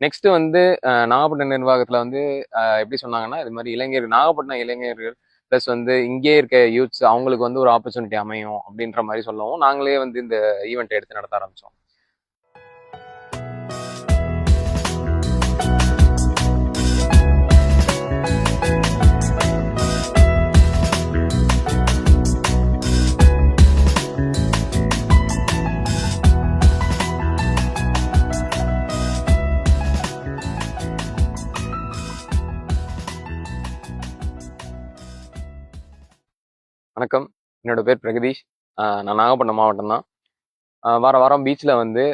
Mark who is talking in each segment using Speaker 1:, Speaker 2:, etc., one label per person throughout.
Speaker 1: Next வந்து நாகப்பட்டினம் நிர்வாகத்துல வந்து எப்படி சொன்னாங்கன்னா இது மாதிரி இளைஞர் நாகப்பட்டினம் இளைஞர்கள் ப்ளஸ் வந்து இங்கே இருக்க யூத்ஸ் அவங்களுக்கு வந்து ஒரு ஆப்பர்ச்சுனிட்டி அமையும் அப்படின்ற மாதிரி சொல்லவும் நாங்களே வந்து இந்த ஈவெண்ட் எடுத்து நடத்த ஆரம்பிச்சோம். வணக்கம். என்னோட பேர் பிரகதீஷ். நான் நாகப்பட்டினம் மாவட்டம் தான். வார வாரம் பீச்சில் வந்து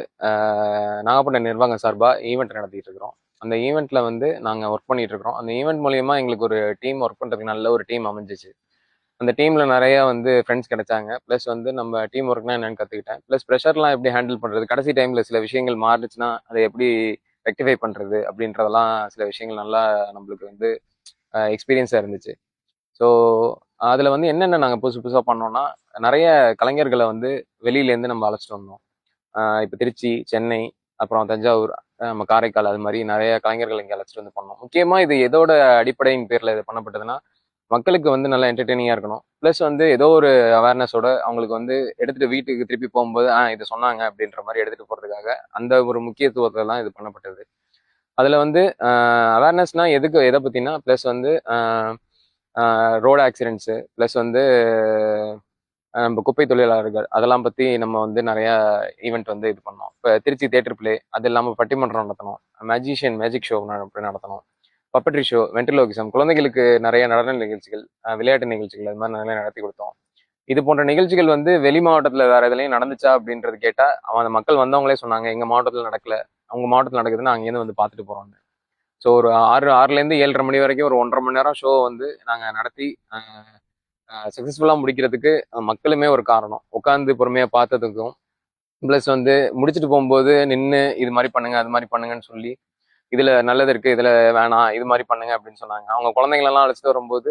Speaker 1: நாகப்பட்டினம் நிர்வாகம் சார்பாக ஈவெண்ட் நடத்திட்டு இருக்கிறோம். அந்த ஈவெண்ட்டில் வந்து நாங்கள் ஒர்க் பண்ணிகிட்டு இருக்கிறோம். அந்த ஈவெண்ட் மூலியமா எங்களுக்கு ஒரு டீம் ஒர்க் பண்ணுறதுக்கு நல்ல ஒரு டீம் அமைஞ்சிச்சு. அந்த டீமில் நிறையா வந்து ஃப்ரெண்ட்ஸ் கிடைச்சாங்க. ப்ளஸ் வந்து நம்ம டீம் ஒர்க்னா என்னென்னு கற்றுக்கிட்டேன் ப்ளஸ் ப்ரெஷர்லாம் எப்படி ஹேண்டில் பண்ணுறது கடைசி டைமில் சில விஷயங்கள் மாறுச்சுன்னா அதை எப்படி ரெக்டிஃபை பண்ணுறது அப்படின்றதெல்லாம் சில விஷயங்கள் நல்லா நம்மளுக்கு வந்து எக்ஸ்பீரியன்ஸாக இருந்துச்சு. ஸோ அதில் வந்து என்னென்ன நாங்கள் புதுசு புதுசாக பண்ணோம்னா நிறைய கலைஞர்களை வந்து வெளியிலேருந்து நம்ம அழைச்சிட்டு வந்தோம். இப்போ திருச்சி சென்னை அப்புறம் தஞ்சாவூர் நம்ம காரைக்கால் அது மாதிரி நிறைய கலைஞர்கள் இங்கே அழைச்சிட்டு வந்து பண்ணோம். முக்கியமாக இது எதோட அடிப்படையின் பேரில் இது பண்ணப்பட்டதுன்னா மக்களுக்கு வந்து நல்லா என்டர்டெய்னிங்காக இருக்கணும். ப்ளஸ் வந்து ஏதோ ஒரு அவேர்னஸோட அவங்களுக்கு வந்து எடுத்துகிட்டு வீட்டுக்கு திருப்பி போகும்போது ஆ இது சொன்னாங்க அப்படின்ற மாதிரி எடுத்துகிட்டு போகிறதுக்காக அந்த ஒரு முக்கியத்துவத்தில் தான் இது பண்ணப்பட்டது. அதில் வந்து அவேர்னஸ்னால் எதுக்கு எதை பற்றினா ப்ளஸ் வந்து ரோடு ஆக்சிடென்ட்ஸு ப்ளஸ் வந்து நம்ம குப்பை தொழிலாளர்கள் அதெல்லாம் பற்றி நம்ம வந்து நிறையா ஈவெண்ட் வந்து இது பண்ணோம். இப்போ திருச்சி தேட்டர் பிளே அது இல்லாமல் பட்டிமன்றம் நடத்தணும். மேஜிஷியன் மேஜிக் ஷோ நடத்தணும். பப்பட்ரி ஷோ வென்ட்ரிலோகிசம் குழந்தைகளுக்கு நிறைய நடன நிகழ்ச்சிகள் விளையாட்டு நிகழ்ச்சிகள் அது மாதிரி நிறைய நடத்தி கொடுத்தோம். இது போன்ற நிகழ்ச்சிகள் வந்து வெளி மாவட்டத்தில் வேற எதுலையும் நடந்துச்சா அப்படின்றது கேட்டால் அவன் அந்த மக்கள் வந்தவங்களே சொன்னாங்க எங்கள் மாவட்டத்தில் நடக்கல அவங்க மாவட்டத்தில் நடக்குதுன்னு அங்கேருந்து வந்து பார்த்துட்டு போகிறோம்னு ஸோ ஒரு ஆறு ஆறுலேருந்து ஏழரை மணி வரைக்கும் ஒரு ஒன்றரை மணி நேரம் ஷோ வந்து நாங்கள் நடத்தி சக்ஸஸ்ஃபுல்லாக முடிக்கிறதுக்கு மக்களுமே ஒரு காரணம். உட்காந்து பொறுமையாக பார்த்ததுக்கும் ப்ளஸ் வந்து முடிச்சுட்டு போகும்போது நின்று இது மாதிரி பண்ணுங்க அது மாதிரி பண்ணுங்கன்னு சொல்லி இதில் நல்லது இருக்குது இதில் வேணாம் இது மாதிரி பண்ணுங்க அப்படின்னு சொன்னாங்க. அவங்க குழந்தைங்களெல்லாம் அழைச்சிட்டு வரும்போது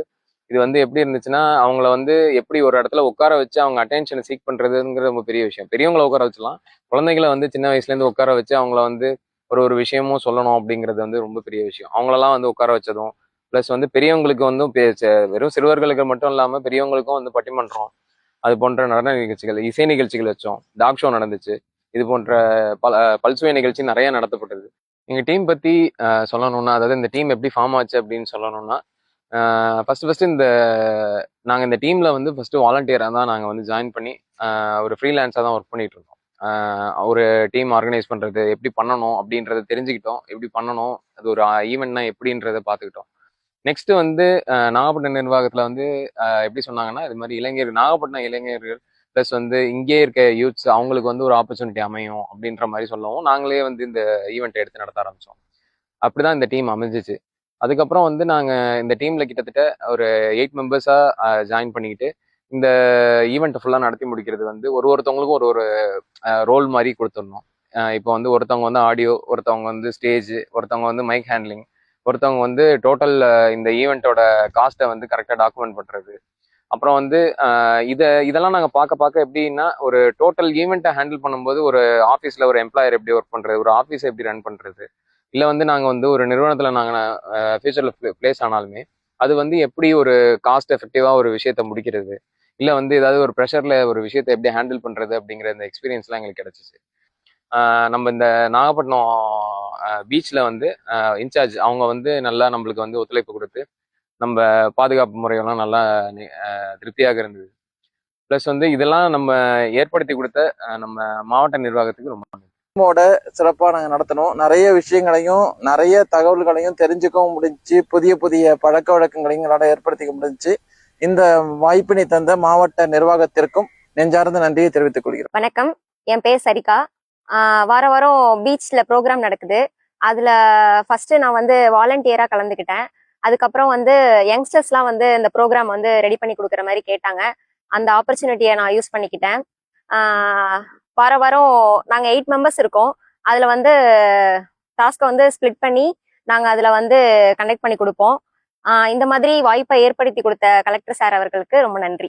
Speaker 1: இது வந்து எப்படி இருந்துச்சுன்னா அவங்கள வந்து எப்படி ஒரு இடத்துல உட்கார வச்சு அவங்க அட்டென்ஷனை சீக் பண்ணுறதுங்கிற ரொம்ப பெரிய விஷயம். பெரியவங்களை உட்கார வச்சலாம் குழந்தைங்களை வந்து சின்ன வயசுலேருந்து உட்கார வச்சு அவங்கள வந்து ஒரு ஒரு விஷயமும் சொல்லணும் அப்படிங்கிறது வந்து ரொம்ப பெரிய விஷயம். அவங்களெல்லாம் வந்து உட்கார வச்சதும் ப்ளஸ் வந்து பெரியவங்களுக்கு வந்து வெறும் சிறுவர்களுக்கு மட்டும் இல்லாமல் பெரியவங்களுக்கும் வந்து பட்டிமன்றம். அது போன்ற நடன நிகழ்ச்சிகள் இசை நிகழ்ச்சிகள் வச்சோம். டாக் ஷோ நடந்துச்சு. இது போன்ற பல பல்சுவை நிகழ்ச்சி நிறைய நடத்தப்பட்டது. எங்கள் டீம் பற்றி சொல்லணும்னா அதாவது இந்த டீம் எப்படி ஃபார்ம் ஆச்சு அப்படின்னு சொல்லணும்னா ஃபர்ஸ்ட் ஃபஸ்ட்டு இந்த நாங்கள் இந்த டீமில் வந்து ஃபஸ்ட்டு வாலண்டியராக தான் நாங்கள் வந்து ஜாயின் பண்ணி ஒரு ஃப்ரீலான்ஸாக தான் ஒர்க் பண்ணிகிட்டு இருந்தோம். ஒரு டீம் ஆர்கனைஸ் பண்ணுறது எப்படி பண்ணணும் அப்படின்றத தெரிஞ்சுக்கிட்டோம். எப்படி பண்ணணும்? அது ஒரு ஈவெண்ட்னா எப்படின்றத பார்த்துக்கிட்டோம். நெக்ஸ்ட்டு வந்து நாகப்பட்டினம் நிர்வாகத்தில் வந்து எப்படி சொன்னாங்கன்னா இது மாதிரி இளைஞர் நாகப்பட்டினம் இளைஞர்கள் ப்ளஸ் வந்து இங்கே இருக்க யூத்ஸ் அவங்களுக்கு வந்து ஒரு ஆப்பர்ச்சுனிட்டி அமையும் அப்படின்ற மாதிரி சொல்லவும் நாங்களே வந்து இந்த ஈவெண்ட் எடுத்து நடத்த ஆரம்பித்தோம் அப்படி தான் இந்த டீம் அமைஞ்சிச்சு. அதுக்கப்புறம் வந்து நாங்கள் இந்த டீமில் கிட்டத்தட்ட ஒரு எயிட் மெம்பர்ஸாக ஜாயின் பண்ணிக்கிட்டு இந்த ஈவெண்ட்டை ஃபுல்லாக நடத்தி முடிக்கிறது வந்து ஒரு ஒருத்தவங்களுக்கும் ஒரு ஒரு ரோல் மாதிரி கொடுத்துடணும். இப்போ வந்து ஒருத்தவங்க வந்து ஆடியோ ஒருத்தவங்க வந்து ஸ்டேஜ் ஒருத்தவங்க வந்து மைக் ஹேண்ட்லிங் ஒருத்தவங்க வந்து டோட்டல் இந்த ஈவெண்ட்டோட காஸ்ட்டை வந்து கரெக்டாக டாக்குமெண்ட் பண்ணுறது அப்புறம் வந்து இதை இதெல்லாம் நாங்கள் பார்க்க பார்க்க எப்படின்னா ஒரு டோட்டல் ஈவெண்ட்டை ஹேண்டில் பண்ணும்போது ஒரு ஆஃபீஸில் ஒரு எம்ப்ளாயர் எப்படி ஒர்க் பண்ணுறது ஒரு ஆஃபீஸை எப்படி ரன் பண்ணுறது இல்லை வந்து நாங்கள் வந்து ஒரு நிறுவனத்தில் நாங்கள் ஃபியூச்சரில் பிளேஸ் ஆனாலுமே அது வந்து எப்படி ஒரு காஸ்ட் எஃபெக்டிவாக ஒரு விஷயத்த முடிக்கிறது இல்லை வந்து ஏதாவது ஒரு ப்ரெஷரில் ஒரு விஷயத்தை எப்படி ஹேண்டில் பண்ணுறது அப்படிங்கிற இந்த எக்ஸ்பீரியன்ஸ்லாம் எங்களுக்கு கிடச்சிச்சு. நம்ம இந்த நாகப்பட்டினம் பீச்சில் வந்து இன்சார்ஜ் அவங்க வந்து நல்லா நம்மளுக்கு வந்து ஒத்துழைப்பு கொடுத்து நம்ம பாதுகாப்பு முறையெல்லாம் நல்லா திருப்தியாக இருந்தது. ப்ளஸ் வந்து இதெல்லாம் நம்ம ஏற்படுத்தி கொடுத்த நம்ம மாவட்ட நிர்வாகத்துக்கு ரொம்ப நன்றி.
Speaker 2: சிறப்பாக நாங்கள் நடத்தினோம். நிறைய விஷயங்களையும் நிறைய தகவல்களையும் தெரிஞ்சுக்கவும் முடிஞ்சுச்சு. புதிய புதிய பழக்க வழக்கங்களையும் எங்களால் ஏற்படுத்திக்க முடிஞ்சு இந்த வாய்ப்பினை தந்த மாவட்ட நிர்வாகத்திற்கும் நெஞ்சார்ந்த நன்றியை தெரிவித்துக் கொள்கிறேன்
Speaker 3: வணக்கம். என் பேர் சரிகா. வார வாரம் பீச்ல ப்ரோக்ராம் நடக்குது. அதுல ஃபர்ஸ்ட் நான் வந்து வாலண்டியரா கலந்துக்கிட்டேன். அதுக்கப்புறம் வந்து யங்ஸ்டர்ஸ்லாம் வந்து இந்த ப்ரோக்ராம் வந்து ரெடி பண்ணி கொடுக்குற மாதிரி கேட்டாங்க. அந்த ஆப்பர்ச்சுனிட்டியை நான் யூஸ் பண்ணிக்கிட்டேன். வார வாரம் நாங்கள் எயிட் மெம்பர்ஸ் இருக்கோம். அதில் வந்து டாஸ்க்கை வந்து ஸ்ப்ளிட் பண்ணி நாங்கள் அதில் வந்து கண்டக்ட் பண்ணி கொடுப்போம். இந்த மாதிரி வாய்ப்பை ஏற்படுத்தி கொடுத்த கலெக்டர் சார் அவர்களுக்கு ரொம்ப நன்றி.